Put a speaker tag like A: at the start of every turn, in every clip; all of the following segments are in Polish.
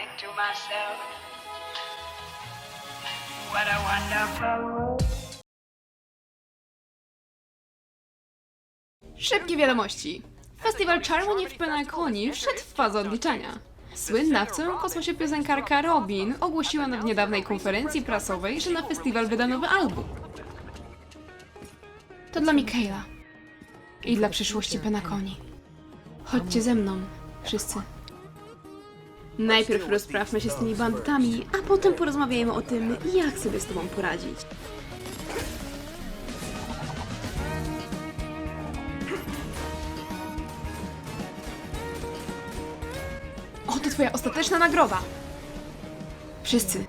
A: think to myself, what a wonderful.
B: Szybkie wiadomości. Festiwal Charmony w Penaconi wszedł w fazę odliczania. Słynna w całym kosmosie piosenkarka Robin ogłosiła na niedawnej konferencji prasowej, że na festiwal wyda nowy album. To dla Mikaela. I dla przyszłości Penaconi. Chodźcie ze mną, wszyscy. Najpierw rozprawmy się z tymi bandytami, a potem porozmawiajmy o tym, jak sobie z tobą poradzić. Oto twoja ostateczna nagroda! Wszyscy,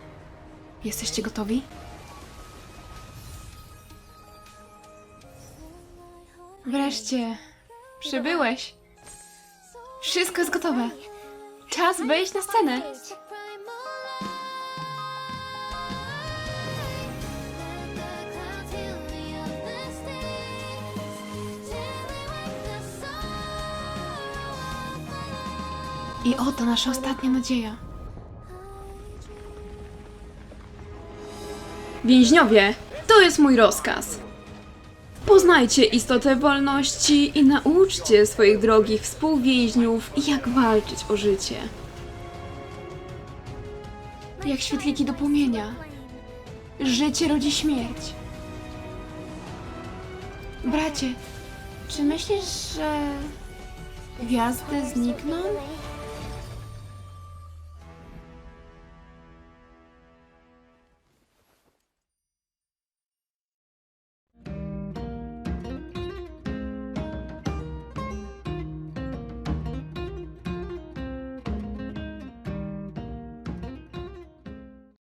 B: jesteście gotowi? Wreszcie, przybyłeś. Wszystko jest gotowe. Czas wejść na scenę. I oto nasza ostatnia nadzieja. Więźniowie, to jest mój rozkaz. Poznajcie istotę wolności i nauczcie swoich drogich współwięźniów, jak walczyć o życie. Jak świetliki do płomienia. Życie rodzi śmierć. Bracie, czy myślisz, że gwiazdy znikną?